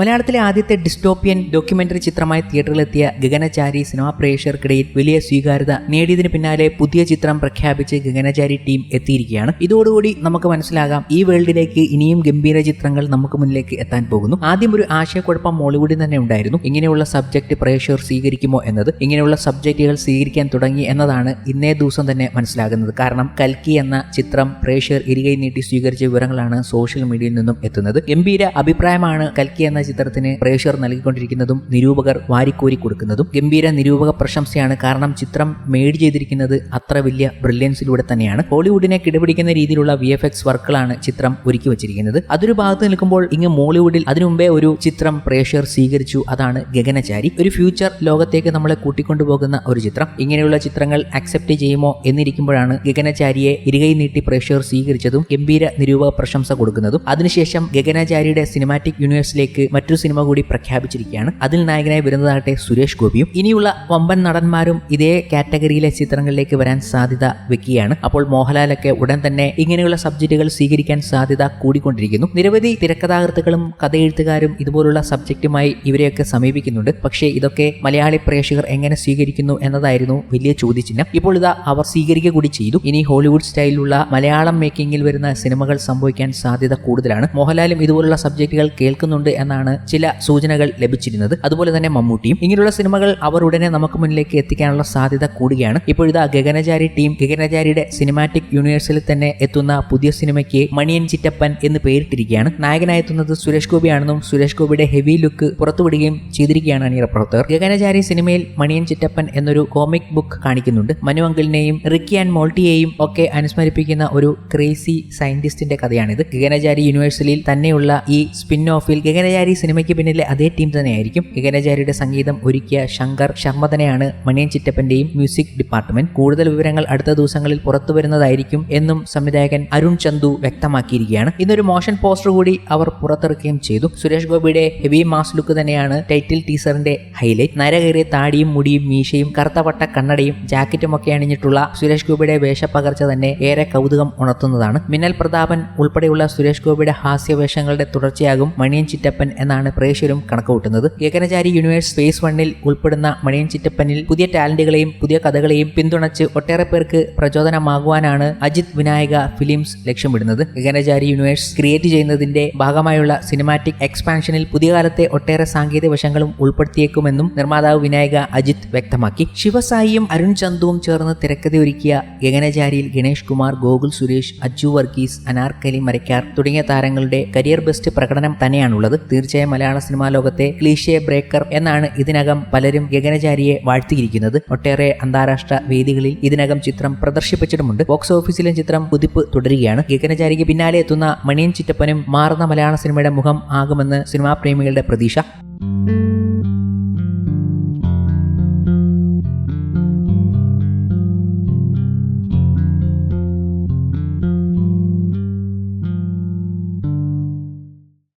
മലയാളത്തിലെ ആദ്യത്തെ dystopian documentary ചിത്രമായി തിയേറ്ററിലെത്തിയ ഗഗനചാരി സിനിമാ പ്രേക്ഷകർക്കിടയിൽ വലിയ സ്വീകാര്യത നേടിയതിന് പിന്നാലെ പുതിയ ചിത്രം പ്രഖ്യാപിച്ച് ഗഗനചാരി ടീം എത്തിയിരിക്കുകയാണ്. ഇതോടുകൂടി നമുക്ക് മനസ്സിലാകാം ഈ വേൾഡിലേക്ക് ഇനിയും ഗംഭീര ചിത്രങ്ങൾ നമുക്ക് മുന്നിലേക്ക് എത്താൻ പോകുന്നു. ആദ്യം ഒരു ആശയക്കുഴപ്പം മോളിവുഡിൽ തന്നെ ഉണ്ടായിരുന്നു. ഇങ്ങനെയുള്ള സബ്ജക്ട് പ്രേക്ഷകർ സ്വീകരിക്കുമോ എന്നത് ഇങ്ങനെയുള്ള സബ്ജക്റ്റുകൾ സ്വീകരിക്കാൻ തുടങ്ങി എന്നതാണ് ഇന്നേ ദിവസം തന്നെ മനസ്സിലാകുന്നത്. കാരണം കൽക്കി എന്ന ചിത്രം പ്രേക്ഷകർ ഇരികൈ നീട്ടി സ്വീകരിച്ച വിവരങ്ങളാണ് സോഷ്യൽ മീഡിയയിൽ നിന്നും എത്തുന്നത്. ഗംഭീര അഭിപ്രായമാണ് കൽക്കി എന്ന ചിത്രത്തിന് പ്രേക്ഷകർ നൽകിക്കൊണ്ടിരിക്കുന്നതും നിരൂപകർ വാരിക്കോരി കൊടുക്കുന്നതും ഗംഭീര നിരൂപക പ്രശംസയാണ്. കാരണം ചിത്രം മെയ്ഡ് ചെയ്തിരിക്കുന്നത് അത്ര വലിയ ബ്രില്യൻസിലൂടെ തന്നെയാണ്. ഹോളിവുഡിനെ കിടപിടിക്കുന്ന രീതിയിലുള്ള വി എഫ് എക്സ് വർക്കുകളാണ് ചിത്രം ഒരുക്കി വെച്ചിരിക്കുന്നത്. അതൊരു ഭാഗത്ത് നിൽക്കുമ്പോൾ ഇങ്ങ് മോളിവുഡിൽ അതിനു മുമ്പേ ഒരു ചിത്രം പ്രേക്ഷകർ സ്വീകരിച്ചു. അതാണ് ഗഗനചാരി. ഒരു ഫ്യൂച്ചർ ലോകത്തേക്ക് നമ്മളെ കൂട്ടിക്കൊണ്ടുപോകുന്ന ഒരു ചിത്രം. ഇങ്ങനെയുള്ള ചിത്രങ്ങൾ അക്സെപ്റ്റ് ചെയ്യുമോ എന്നിരിക്കുമ്പോഴാണ് ഗഗനചാരിയെ ഇരുകൈ നീട്ടി പ്രേക്ഷകർ സ്വീകരിച്ചതും ഗംഭീര നിരൂപക പ്രശംസ കൊടുക്കുന്നതും. അതിനുശേഷം ഗഗനചാരിയുടെ സിനിമാറ്റിക് യൂണിവേഴ്സിലേക്ക് മറ്റൊരു സിനിമ കൂടി പ്രഖ്യാപിച്ചിരിക്കുകയാണ്. അതിൽ നായകനായി വരുന്നതാകട്ടെ സുരേഷ് ഗോപിയും. ഇനിയുള്ള വമ്പൻ നടന്മാരും ഇതേ കാറ്റഗറിയിലെ ചിത്രങ്ങളിലേക്ക് വരാൻ സാധ്യത വെക്കുകയാണ്. അപ്പോൾ മോഹൻലാലൊക്കെ ഉടൻ തന്നെ ഇങ്ങനെയുള്ള സബ്ജക്റ്റുകൾ സ്വീകരിക്കാൻ സാധ്യത കൂടിക്കൊണ്ടിരിക്കുന്നു. നിരവധി തിരക്കഥാകൃത്തുക്കളും കഥയെഴുത്തുകാരും ഇതുപോലുള്ള സബ്ജക്റ്റുമായി ഇവരെയൊക്കെ സമീപിക്കുന്നുണ്ട്. പക്ഷേ ഇതൊക്കെ മലയാളി പ്രേക്ഷകർ എങ്ങനെ സ്വീകരിക്കുന്നു എന്നതായിരുന്നു വലിയ ചോദ്യചിഹ്നം. ഇപ്പോൾ ഇതാ അവർ സ്വീകരിക്കുക കൂടി ചെയ്തു. ഇനി ഹോളിവുഡ് സ്റ്റൈലിലുള്ള മലയാളം മേക്കിംഗിൽ വരുന്ന സിനിമകൾ സംഭവിക്കാൻ സാധ്യത കൂടുതലാണ്. മോഹൻലാലും ഇതുപോലുള്ള സബ്ജക്റ്റുകൾ കേൾക്കുന്നുണ്ട് എന്നാണ് ചില സൂചനകൾ ലഭിച്ചിരുന്നത്. അതുപോലെ തന്നെ മമ്മൂട്ടിയും. ഇങ്ങനെയുള്ള സിനിമകൾ അവർ ഉടനെ നമുക്ക് മുന്നിലേക്ക് എത്തിക്കാനുള്ള സാധ്യത കൂടുകയാണ്. ഇപ്പോഴിതാ ഗഗനചാരി ടീം ഗഗനചാരിയുടെ സിനിമാറ്റിക് യൂണിവേഴ്സിൽ തന്നെ എത്തുന്ന പുതിയ സിനിമയ്ക്ക് മണിയൻ ചിറ്റപ്പൻ എന്ന് പേരിട്ടിരിക്കുകയാണ്. നായകനായി എത്തുന്നത് സുരേഷ് ഗോപിയാണെന്നും സുരേഷ് ഗോപിയുടെ ഹെവി ലുക്ക് പുറത്തുവിടുകയും ചെയ്തിരിക്കുകയാണ് അണിയറ പ്രവർത്തകർ. ഗഗനചാരി സിനിമയിൽ മണിയൻ ചിറ്റപ്പൻ എന്നൊരു കോമിക് ബുക്ക് കാണിക്കുന്നുണ്ട്. മനു അങ്കിളിനെയും റിക്കി ആൻഡ് മോൾട്ടിയെയും ഒക്കെ അനുസ്മരിപ്പിക്കുന്ന ഒരു ക്രേസി സയന്റിസ്റ്റിന്റെ കഥയാണിത്. ഗഗനചാരി യൂണിവേഴ്സിറ്റിയിൽ തന്നെയുള്ള ഈ സ്പിൻ ഓഫിൽ ഗഗനചാരി സിനിമയ്ക്ക് പിന്നിലെ അതേ ടീം തന്നെയായിരിക്കും. ഗഗനചാരിയുടെ സംഗീതം ഒരുക്കിയ ശങ്കർ ശർമ്മ തന്നെയാണ് മണിയൻ ചിറ്റപ്പന്റെയും മ്യൂസിക് ഡിപ്പാർട്ട്മെന്റ് കൂടുതൽ വിവരങ്ങൾ അടുത്ത ദിവസങ്ങളിൽ പുറത്തു വരുന്നതായിരിക്കും എന്നും സംവിധായകൻ അരുൺ ചന്തു വ്യക്തമാക്കിയിരിക്കുകയാണ്. ഇന്നൊരു മോഷൻ പോസ്റ്റർ കൂടി അവർ പുറത്തിറക്കുകയും ചെയ്തു. സുരേഷ് ഗോപിയുടെ ഹെവി മാസ് ലുക്ക് തന്നെയാണ് ടൈറ്റിൽ ടീസറിന്റെ ഹൈലൈറ്റ് നരകേറിയ താടിയും മുടിയും മീശയും കറുത്തവട്ട കണ്ണടയും ജാക്കറ്റും ഒക്കെ അണിഞ്ഞിട്ടുള്ള സുരേഷ് ഗോപിയുടെ വേഷപ്പകർച്ച തന്നെ ഏറെ കൗതുകം ഉണർത്തുന്നതാണ്. മിന്നൽ പ്രതാപൻ ഉൾപ്പെടെയുള്ള സുരേഷ് ഗോപിയുടെ ഹാസ്യവേഷങ്ങളുടെ തുടർച്ചയാകും മണിയൻ ചിറ്റപ്പൻ എന്നാണ് പ്രേക്ഷകരും കണക്കുകൂട്ടുന്നത്. ഏകനചാരി യൂണിവേഴ്സ് ഫേസ് വണ്ണിൽ ഉൾപ്പെടുന്ന മണിയൻ ചിറ്റപ്പനിൽ പുതിയ ടാലന്റുകളെയും പുതിയ കഥകളെയും പിന്തുണച്ച് ഒട്ടേറെ പേർക്ക് പ്രചോദനമാകുവാനാണ് അജിത് വിനായക ഫിലിംസ് ലക്ഷ്യമിടുന്നത്. ഏകനചാരി യൂണിവേഴ്സ് ക്രിയേറ്റ് ചെയ്യുന്നതിന്റെ ഭാഗമായുള്ള സിനിമാറ്റിക് എക്സ്പാൻഷനിൽ പുതിയ കാലത്തെ ഒട്ടേറെ സാങ്കേതിക വശങ്ങളും ഉൾപ്പെടുത്തിയേക്കുമെന്നും നിർമ്മാതാവ് വിനായക അജിത് വ്യക്തമാക്കി. ശിവസായിയും അരുൺ ചന്തുവും ചേർന്ന് തിരക്കഥയൊരുക്കിയ ഗഗനചാരിയിൽ ഗണേഷ് കുമാർ ഗോകുൽ സുരേഷ് അജു വർഗീസ് അനാർക്കലി മരക്കാർ തുടങ്ങിയ താരങ്ങളുടെ കരിയർ ബെസ്റ്റ് പ്രകടനം തന്നെയാണുള്ളത്. തീർച്ചയായും മലയാള സിനിമാ ലോകത്തെ ക്ലീഷേ ബ്രേക്കർ എന്നാണ് ഇതിനകം പലരും ഗഗനചാരിയെ വാഴ്ത്തിയിരിക്കുന്നത്. ഒട്ടേറെ അന്താരാഷ്ട്ര വേദികളിൽ ഇതിനകം ചിത്രം പ്രദർശിപ്പിച്ചിട്ടുമുണ്ട്. ബോക്സ് ഓഫീസിലും ചിത്രം കുതിപ്പ് തുടരുകയാണ്. ഗഗനചാരിക്ക് പിന്നാലെ എത്തുന്ന മണിയൻ ചിറ്റപ്പനും മാറുന്ന മലയാള സിനിമയുടെ മുഖം ആകുമെന്ന് സിനിമാ പ്രേമികളുടെ പ്രതീക്ഷ.